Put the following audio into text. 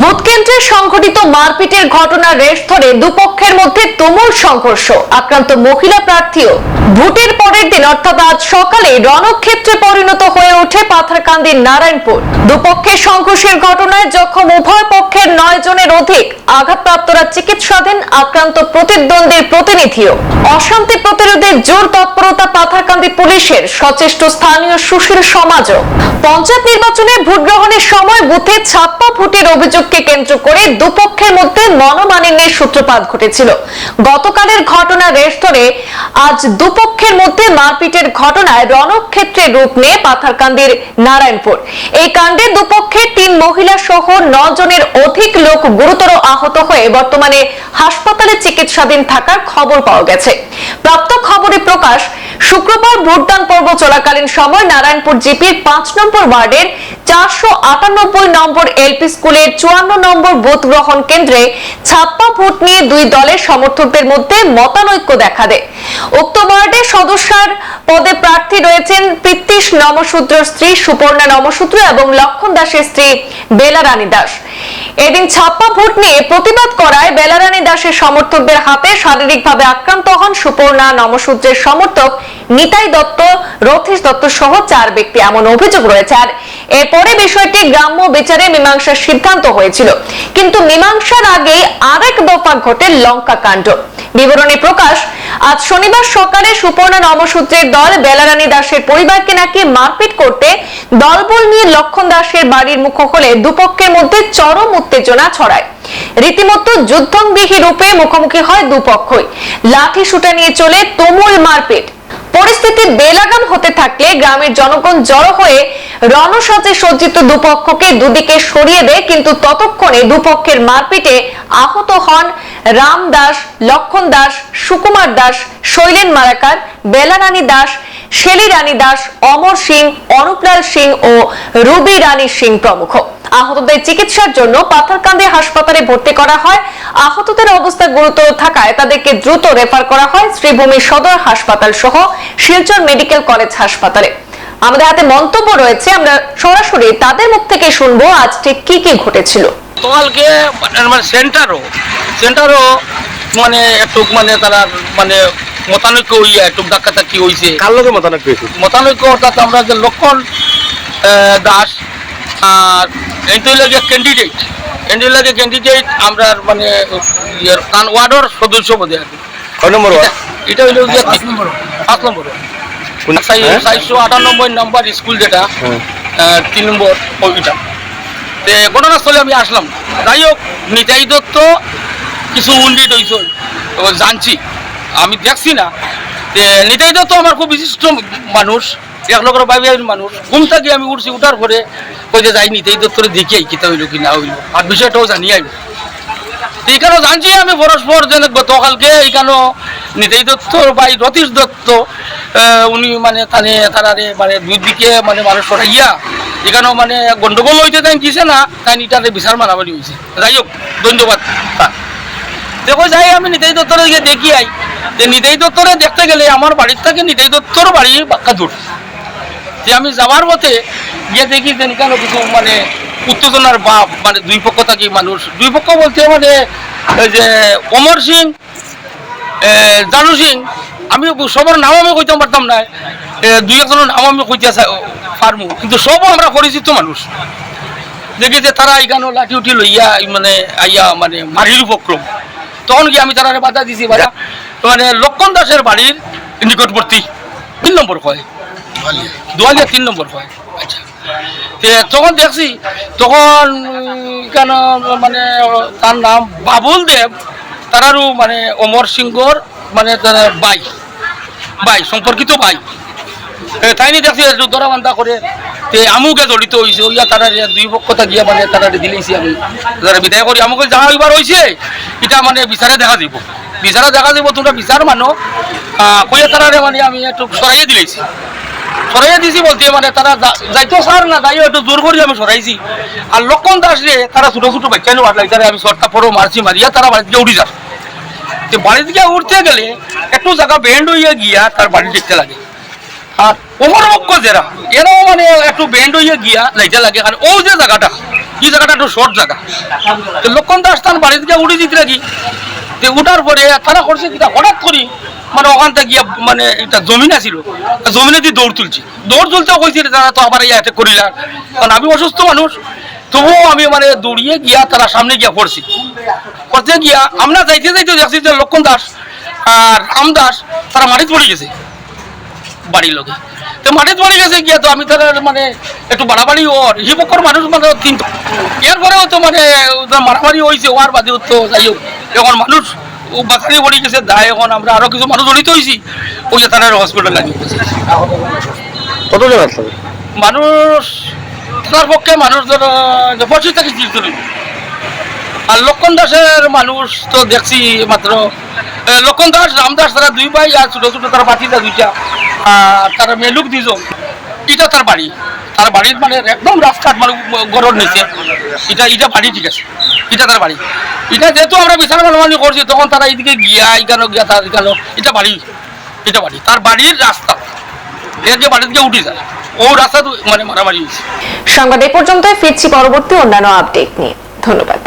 Vote কেন্দ্রে সংঘটিত মারপিটের ঘটনা রেশ ধরে দুপক্ষের মধ্যে তুমুল সংঘর্ষ। আক্রান্ত মহিলা প্রার্থীও ভোটের পরের দিন, অর্থাৎ আজ সকালে, রণক্ষেত্রে পরিণত হয়ে ওঠে পাথারকান্দির নারায়ণপুর। দুপক্ষের সংঘর্ষের ঘটনায় জখম উভয় পক্ষের নয় জনের অধিক আঘাতপ্রাপ্তরা চিকিৎসাধীন আক্রান্ত প্রতিদ্বন্দ্বীর প্রতিনিধিও। অশান্তি প্রতিরোধে জোর তৎপরতা পাথারকান্দি পুলিশের, সচেষ্ট স্থানীয় সুশীল সমাজও। পঞ্চায়েত নির্বাচনে ভোট গ্রহণের সময় বুথে ছাপ্পা ভোটের অভিযোগকে কেন্দ্র করে দুপক্ষের মধ্যে মনোমালিন্যের সূত্রপাত ঘটেছিল। গতকালের ঘটনা রেশ ধরে আজ দুপক্ষের মধ্যে মারপিটের ঘটনায় রণক্ষেত্রে রূপ নিয়ে পাথারকান্দির নারায়ণপুর। এই কাণ্ডে দুপক্ষের তিন মহিলা সহ জনের অধিক লোক গুরুতর আহত হয়ে বর্তমানে হাসপাতালে চিকিৎসাধীন থাকার খবর পাওয়া গেছে। প্রাপ্ত খবরে প্রকাশ শুক্রবার ভোটদান পর্ব চলাকালীন সময় নারায়ণপুর জিপির পাঁচ নম্বর ওয়ার্ডের চারশো আটানব্বই নম্বর এলপি স্কুলের চুয়ান্ন নম্বর বুথ গ্রহণ কেন্দ্রে ছাপ্পা ভোট নিয়ে দুই দলের সমর্থকদের মধ্যে মতানৈক্য দেখা দেয়। উক্ত ওয়ার্ডের সদস্যার পদে প্রার্থী রয়েছেন প্রীতিশ নমশূদ্র স্ত্রী সুপর্ণা নমসূত্র এবং লক্ষণ দাসের স্ত্রী বেলা রানী দাস। এদিন ছাপ্পা ভোট নিয়ে প্রতিবাদ করায় বেলারানী দাসের সমর্থকদের হাতে শারীরিকভাবে আক্রান্ত হন সুপর্ণা নমশূদ্রের সমর্থক নিতাই দত্ত, রথেশ দত্ত সহ চার ব্যক্তি এমন অভিযোগ রয়েছে। আর এরপরে বিষয়টি গ্রাম্য বিচারে মীমাংসার সিদ্ধান্ত হয়েছিল। কিন্তু মীমাংসার আগে আরেক দফা ঘটে লঙ্কা কাণ্ড বিবরণী প্রকাশ, আজ শনিবার সকালে সুপর্ণা নমসূত্রের দল বেলারানী দাসের পরিবারকে নাকি মারপিট করতে দলবল নিয়ে লক্ষণ দাসের বাড়ির মুখ হলে দুপক্ষের মধ্যে চরম উত্তেজনা ছড়ায়। রীতিমতো যুদ্ধংবিহী রূপে মুখোমুখি হয় দুপক্ষই। লাঠি সুটা নিয়ে চলে তুমুল মারপিট। পরিস্থিতি বেলাগাম হতে থাকলে গ্রামের জনগণ জড়ো হয়ে রণসাজে সজ্জিত দুপক্ষকে দুদিকে সরিয়ে দেয়, কিন্তু ততক্ষণে দুপক্ষের মারপিটে আহত হন রাম দাস, লক্ষণ দাস, সুকুমার দাস, শৈলেন মারাকার, বেলারানী দাস শেলি রানী দাস, অমর সিং অনুপলাল সিং ও রুবি রানী সিং প্রমুখ। আহতদের চিকিৎসার জন্য পাথারকান্দি হাসপাতালে ভর্তি করা হয়। আহতদের অবস্থা গুরুতর থাকায় তাদেরকে দ্রুত রেফার করা হয় শ্রীভূমি সদর হাসপাতাল সহ শিলচর মেডিকেল কলেজ হাসপাতালে। আমাদের হাতে মন্তব্য রয়েছে আমরা সরাসরি তাদের মুখ থেকে শুনব আজ ঠিক কি কি ঘটেছিল। গতকালকে মানে সেন্টারও সেন্টারও মানে একটু মানে তারা মানে মতানৈক্য হইয়া একটু ধাক্কাধাক্কি হইছে। কার লগে মতানৈক্য হয়েছে মতানৈক্য অর্থাৎ আমরা যে লক্ষণ আহ, দাস আর এটি লাগে ক্যান্ডিডেট এটি লাগে ক্যান্ডিডেট আমরা মানে কান ওয়ার্ডর সদস্য বোধে আর কি। কয় নম্বর ওয়ার্ড? এটা হইল যে পাঁচ নম্বর চাই- হ্যাঁ? চারশো আটানব্বই নম্বর স্কুল যেটা হ্যাঁ। তিন নম্বর ওইটা তে ঘটনাস্থলে আমি আসলাম যাই হোক নিতাই দত্ত কিছু উন্ডিট হয়েছে জানছি আমি দেখছি না তে নিতাই দত্ত আমার খুব বিশিষ্ট মানুষ এক লোকের বাইবে মানুষ ঘুম থেকে আমি উঠছি উঠার পরে কই যে যাই নিতাই দত্তরে দেখি আই, কিতা হইল কি না হইল। আর বিষয়টাও জানি আইব এইখানেও জানছি আমি পরস্পর যেন গতকালকে এইখানেও নিতাই দত্তর ভাই রতীশ দত্ত উনি মানে তানে তারারে মানে দুই দিকে মানে মানুষ সরাইয়া এখানেও মানে গন্ডগোল হইতে তাই দিছে না, তাই নিটারে বিচার মারামারি হয়েছে যাই হোক, ধন্যবাদ। দেখো, যাই, আমি নিতাই দত্তরে গিয়ে দেখি আই। যে নিতাই দত্তরে দেখতে গেলে আমার বাড়ির থেকে নিতাই দত্তর বাড়ি বাক্কা দূর যে আমি যাওয়ার মতে গিয়ে দেখি যে কেন কিছু মানে উত্তেজনার বাপ মানে দুই পক্ষ থাকি মানুষ। দুই পক্ষ বলতে মানে এই যে অমর সিং জানু সিং আমি সবার নাম আমি কইতে পারতাম না। দুই একজনের নাম আমি কইতে পারমু। কিন্তু সবও আমরা পরিচিত মানুষ। দেখি যে তারা এখানে লাঠি উঠি লইয়া মানে আইয়া মানে মারির উপক্রম। তখন কি আমি তারা বাধা দিছি বাধা। মানে লক্ষণ দাসের বাড়ির নিকটবর্তী তিন নম্বর কয় দুয়ালিয়া তিন নম্বর হয়। আচ্ছা। তখন দেখছি, তখন কেন মানে তার নাম বাবুল দেব মানে অমর সিংহর মানে বাই বাই সম্পর্কিত বাই তাই দেখছি দরা বান্ধা করে, তে আমুকে জড়িত হয়েছে ওইয়া তারা দুই পক্ষতা গিয়া মানে তারা দিলেছি আমি। তারা বিদায় করি, আমাকে যা হইবার হয়েছে এটা মানে বিচারে দেখা দিব। বিচারে দেখা দিব, তোমরা বিচার মানো। কইয়া তারা মানে আমি একটু সরাইয়ে দিলেছি সরাইয়া দিছি বলতে মানে তারা যা- যাইতো সার না, যাইও একটু জোর করি আমি সরাইছি আর লক্ষণ দাস রে তারা ছোট ছোট বাচ্চা নিয়ে বাড়লাই তারা আমি সরটা পড়ো মারছি মারিয়া তারা বাড়িতে গিয়ে উঠি যাস তো বাড়িতে গিয়ে উঠতে গেলে, একটু জায়গা বেন্ড হইয়া গিয়া তার বাড়ি দেখতে লাগে। আর ওমর পক্ষ যারা এরাও মানে একটু বেন্ড হইয়া গিয়া যাইতে লাগে। আর ও যে জায়গাটা এই জায়গাটা একটু শর্ট জায়গা লক্ষণ দাস তার বাড়ি থেকে উঠে দিতে লাগি। তো উঠার পরে তারা করছে কিটা হঠাৎ করি মানে ওখান থেকে গিয়া মানে এটা জমিন আছিল। জমিনে দিয়ে দৌড় তুলছি। দৌড় তুলতে কইছি তারা তো আবার ইয়া অ্যাটাক করিলা। কারণ আমি অসুস্থ মানুষ। তবুও আমি মানে দৌড়িয়ে গিয়া তারা সামনে গিয়া পড়ছি। পড়তে গিয়া আমরা যাইতে যাইতে দেখছি যে লক্ষণ দাস আর আম দাস তারা মাটিতে পড়ে গেছে বাড়ির লোকে তো মাটিতে পড়ে গেছে গিয়া তো আমি তারা মানে একটু বাড়াবাড়ি ওর হিপকর মানুষ মানে কিন্তু এরপরেও তো মানে মারামারি হয়েছে ওর বাদেও তো যাই হোক, এখন মানুষ ও বাঁচানি পড়ে গেছে দায় এখন আমরা। আরও কিছু মানুষ জড়িত হয়েছি ওই যে তারা হসপিটাল লাগিয়ে গেছে কতজন আসলে মানুষ তার পক্ষে মানুষ ধরো পঁচিশ থেকে জন। আর লক্ষণ দাসের মানুষ তো দেখছি মাত্র। লক্ষণ দাস রামদাস তারা দুই ভাই আর ছোট ছোট তারা বাতিদা দুইটা। আর তারা মেলুক দুইজন। এটা তার বাড়ি। তার বাড়ির মানে একদম রাস্তাঘাট মানে গড়র নিচে এটা এটা বাড়ি ঠিক আছে। এটা তার বাড়ি। এটা যেহেতু আমরা বিছানা মানমানি করছি, তখন তারা এইদিকে গিয়া এখানে গিয়া, তার এখানে এটা বাড়ি এটা বাড়ি, তার বাড়ির রাস্তা। এদিকে বাড়ির দিকে উঠে যায়, ও রাস্তা মানে মারামারি হয়েছে। সংবাদ এ পর্যন্তই, ফিরছি পরবর্তী অন্যান্য আপডেট নিয়ে। ধন্যবাদ।